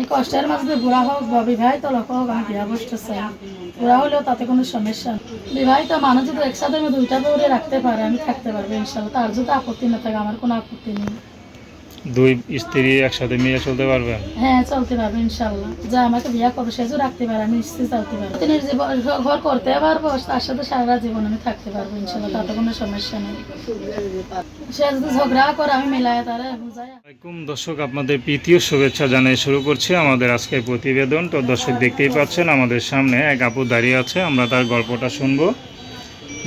এই কষ্টের মাঝে বুড়া হোক বা বিবাহিত লোক হোক আমি বিয়া বসতে চাই বুড়া হলেও তাতে কোনো সমস্যা বিবাহিত মানুষ যদি একসাথে আমি দুইটা বউরে রাখতে পারে, আমি থাকতে পারব ইনশাল্লাহ। তার যদি আপত্তি না থাকে, আমার কোনো আপত্তি নেই। দুই স্ত্রী একসাথে মিলে চলতে পারবেন হ্যাঁ চলতে পারব ইনশাল্লাহ। যা আমাকে বিয়া করব সে রাখতে পারে আমি নিশ্চয়ই চলতে পারব। তিনি ঘর করতে পারব তার সাথে সারা জীবন আমি থাকতে পারব ইনশাল্লাহ তাতে কোনো সমস্যা নেই। সে যদি ঝগড়া করে আমি মিলাই তারা বুঝাই দর্শক আপনাদের প্রীতীয় শুভেচ্ছা জানিয়ে শুরু করছি আমাদের আজকের প্রতিবেদন। তো দর্শক দেখতেই পাচ্ছেন আমাদের সামনে এক আপু দাঁড়িয়ে আছে আমরা তার গল্পটা শুনব।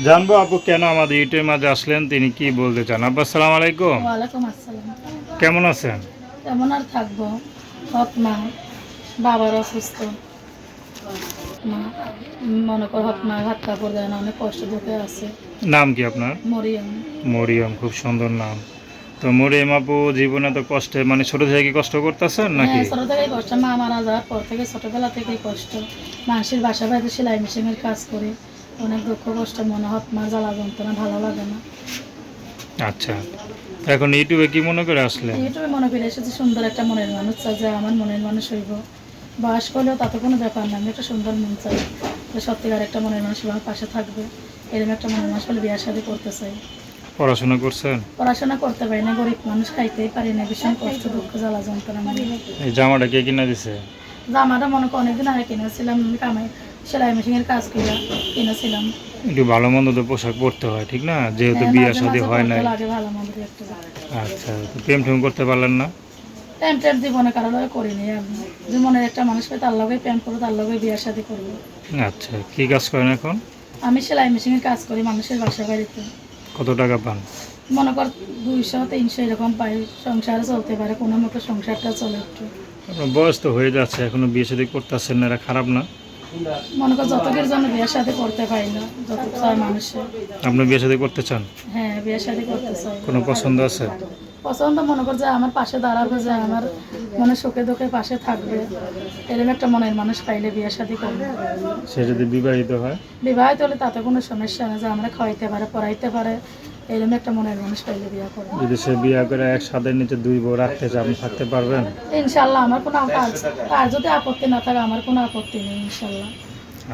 জানব আপু কেন আমাদের ইউটিউবের মাঝে আসলেন তিনি কি বলতে চান? আপু আসসালামু আলাইকুম। ওয়ালাইকুম আসসালাম। কেমন আছেন? কেমন আর থাকব? হক মা বাবার অসুস্থ। মা মনে কর হক মা হাত কাপড় দেয় না অনেক কষ্ট দুঃখে আছে। নাম কি আপনার? মরিয়ম। মরিয়ম খুব সুন্দর নাম। তো মরিয়ম আপু জীবনে তো কষ্টে মানে ছোট থেকে কি কষ্ট করতেছেন নাকি? হ্যাঁ ছোট থেকেই কষ্ট। মা মারা যাওয়ার পর থেকে ছোটবেলা থেকেই কষ্ট। মানুষের বাসা বাড়িতে সেলাই মেশিনের কাজ করি। অনেক দুঃখ কষ্ট মনে হক মা জ্বালা যন্ত্রণা ভালো লাগে না। আচ্ছা। এখন ইউটিউবে কি মনে করে আসলে? ইউটিউবে মনে করে এসেছি সুন্দর একটা মনের মানুষ চাই যে আমার মনের মানুষ হইব। বাস করলেও তাতে কোনো ব্যাপার না আমি একটা সুন্দর মন চাই। যে সত্যিকার একটা মনের মানুষ আমার পাশে থাকবে। এরকম একটা মনের মানুষ হলে বিয়ার শাদি করতে চাই। পড়াশোনা করছেন? পড়াশোনা করতে পারি না গরিব মানুষ খাইতেই পারি না ভীষণ কষ্ট দুঃখ জ্বালা যন্ত্রণা। মানে এই জামাটা কে কিনা দিছে? জামাটা মনে কর অনেকদিন আগে কিনেছিলাম আমি কামাই। সেলাই মেশিনের কাজ করে কিনেছিলাম। একটু ভালো মন্দ তো পোশাক পরতে হয় ঠিক না? যেহেতু হ্যাঁ, বিয়ে শাদী হয় করতে একটু আচ্ছা তো প্রেম টেম করতে পারলেন না? প্যান ট্যান জীবনে কারও লগে করিনি আমি যে একটা তার লগে প্যান করব তার লগে বিয়ার শাদি করব। আচ্ছা কি কাজ করেন এখন? আমি সেলাই মেশিনের কাজ করি মানুষের বাসা বাড়িতে। কত টাকা পান? মনে কর দুইশো তিনশো এরকম পাই সংসারে চলতে পারে কোনো মতো সংসারটা চলে একটু। বয়স তো হয়ে যাচ্ছে এখনও বিয়ে শাদী করতেছেন না খারাপ না? মনে কর যতকের জন্য বিয়ের সাথে করতে পারি না যত চায় আপনি বিয়ে শাদী করতে চান? হ্যাঁ বিয়ের সাথে করতে চাই। কোনো পছন্দ আছে? পছন্দ মনে কর যে আমার পাশে দাঁড়াবে যে আমার মনে সুখে দুঃখে পাশে থাকবে। এরকম একটা মনের মানুষ পাইলে বিয়ের সাথে করবে। সে যদি বিবাহিত হয়? বিবাহিত হলে তাতে কোনো সমস্যা নেই যে আমরা খাওয়াইতে পারে পড়াইতে পারে। এরকম একটা মনের মানুষ পাইলে বিয়ে করবে যদি সে বিয়ে করে এক সাদের নিচে দুই বউ রাখতে চান থাকতে পারবেন? ইনশাল্লাহ আমার কোনো তার যদি আপত্তি না থাকে আমার কোনো আপত্তি নেই ইনশাল্লাহ।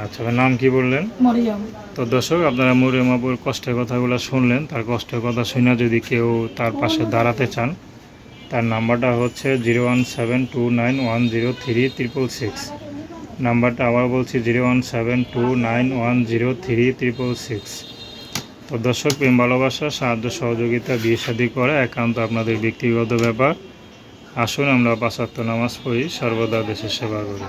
আচ্ছা নাম কি বললেন? মরিয়ম। তো দর্শক আপনারা মরিয়ম আপুর কষ্টের কথাগুলো শুনলেন। তার কষ্টের কথা শুনে যদি কেউ তার পাশে দাঁড়াতে চান তার নাম্বারটা হচ্ছে zero one seven two nine one zero three triple six. নাম্বারটা আবার বলছি zero one seven two nine one zero three triple six. তো দর্শক, প্রেম, ভালোবাসা, সাহায্য, সহযোগিতা, বিয়ে শাদী করা একান্ত আপনাদের ব্যক্তিগত ব্যাপার। আসুন আমরা পাঁচাত্ত নামাজ পড়ি, সর্বদা দেশের সেবা করি।